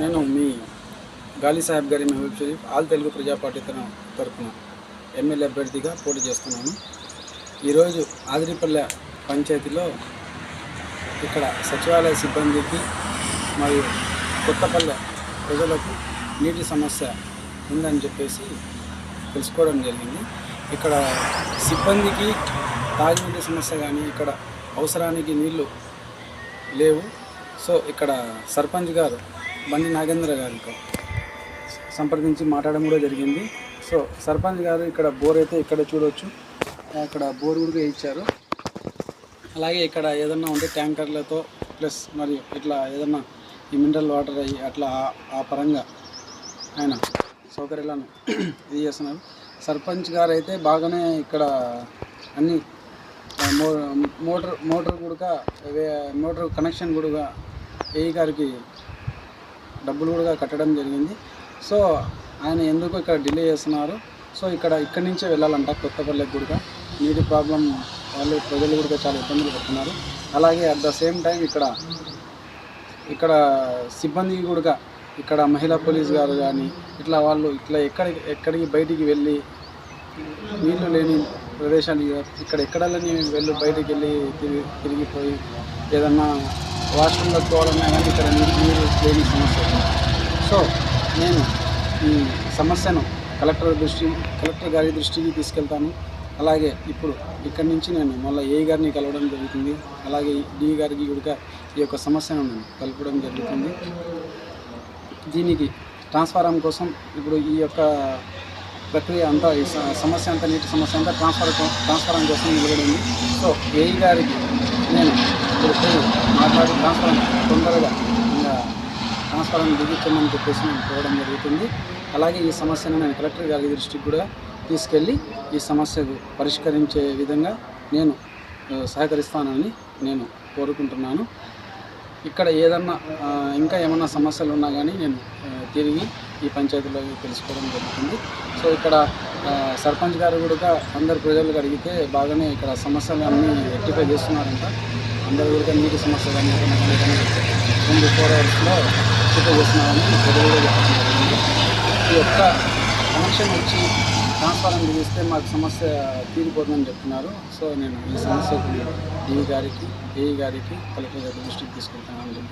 నేను మీ గాలి సాహెబ్ గారి మహబూబ్ షరీఫ్ ఆల్ తెలుగు ప్రజా పార్టీ తరఫున తరపున ఎమ్మెల్యే అభ్యర్థిగా పోటీ చేస్తున్నాను. ఈరోజు ఆదిరిపల్లె పంచాయతీలో ఇక్కడ సచివాలయ సిబ్బందికి మరియు కొత్తపల్లె ప్రజలకు నీటి సమస్య ఉందని చెప్పేసి తెలుసుకోవడం జరిగింది. ఇక్కడ సిబ్బందికి తాగునీటి సమస్య కానీ ఇక్కడ అవసరానికి నీళ్ళు లేవు. సో ఇక్కడ సర్పంచ్ గారు బండి నాగేంద్ర గారితో సంప్రదించి మాట్లాడడం కూడా జరిగింది. సో సర్పంచ్ గారు ఇక్కడ బోర్ అయితే ఇక్కడ చూడవచ్చు అక్కడ బోర్ కూడా ఇచ్చారు అలాగే ఇక్కడ ఏదన్నా ఉంటే ట్యాంకర్లతో ప్లస్ మరియు ఇట్లా ఏదన్నా ఈ మినరల్ వాటర్ అయ్యి అట్లా ఆ- ఆ పరంగా ఆయన సౌకర్యాలను ఇది చేస్తున్నారు సర్పంచ్ గారు అయితే బాగానే ఇక్కడ అన్ని మో మోటార్ మోటార్ కూడా వే- మోటార్ కనెక్షన్ కూడా ఏఈ గారికి డబ్బులు కూడా కట్టడం జరిగింది. సో ఆయన ఎందుకు ఇక్కడ డిలే చేస్తున్నారు? సో ఇక్కడ ఇక్కడి నుంచే వెళ్ళాలంట కొత్తపల్లికి కూడా నీటి ప్రాబ్లం వాళ్ళు ప్రజలు కూడా చాలా ఇబ్బందులు పడుతున్నారు. అలాగే అట్ ద సేమ్ టైం ఇక్కడ ఇక్కడ సిబ్బందికి కూడా ఇక్కడ మహిళా పోలీస్ గారు కానీ ఇట్లా వాళ్ళు ఇట్లా ఎక్కడికి ఎక్కడికి బయటికి వెళ్ళి నీళ్ళు లేని ప్రదేశానికి ఇక్కడ ఎక్కడ వెళ్ళి బయటికి వెళ్ళి తిరిగి తిరిగిపోయి ఏదన్నా వాష్రూమ్లో పోవాలన్నా కానీ ఇక్కడ నీరు నీరు లేని సమస్య. సో నేను ఈ సమస్యను కలెక్టర్ దృష్టి కలెక్టర్ గారి దృష్టికి తీసుకెళ్తాను. అలాగే ఇప్పుడు ఇక్కడి నుంచి నేను మళ్ళీ ఏ గారిని కలవడం జరుగుతుంది అలాగే డి గారికి కూడా ఈ యొక్క సమస్యను నేను కలపడం జరుగుతుంది. దీనికి ట్రాన్స్ఫారం కోసం ఇప్పుడు ఈ యొక్క ప్రక్రియ అంతా ఈ స- సమస్య అంతా నీటి సమస్య అంతా ట్రాన్స్ఫర్ ట్రాన్స్ఫారం కోసం నిలబడింది సో ఏఈ గారికి నేను మాట్లాడి ట్రాన్స్ఫారం తొందరగా ఇంకా ట్రాన్స్ఫారం దిగించమని చెప్పేసి నేను కోరడం జరుగుతుంది. అలాగే ఈ సమస్యను నేను కలెక్టర్ గారి దృష్టికి కూడా తీసుకెళ్ళి ఈ సమస్యకు పరిష్కరించే విధంగా నేను సహకరిస్తానని నేను కోరుకుంటున్నాను. ఇక్కడ ఏదన్నా ఇంకా ఏమన్నా సమస్యలు ఉన్నా కానీ నేను తిరిగి ఈ పంచాయతీలో తెలుసుకోవడం జరుగుతుంది. సో ఇక్కడ సర్పంచ్ గారు కూడా అందరు ప్రజలకు అడిగితే బాగానే ఇక్కడ సమస్యలు అన్నీ రెక్టిఫై చేస్తున్నారంట. అందరు కూడా నీటి సమస్య కానీ ఏదైనా ఫోర్ అవర్స్లో రెక్టిఫై చేస్తున్నారని ప్రజలు ఈ యొక్క కనెక్షన్ వచ్చి ట్రాన్స్ఫారం చేస్తే మాకు సమస్య తీరిపోతుందని చెప్తున్నారు. సో నేను ఈ సమస్యకు డిఈ గారికి ఏఈ గారికి కలెక్టర్ గారి దృష్టికి తీసుకెళ్తానని చెప్పి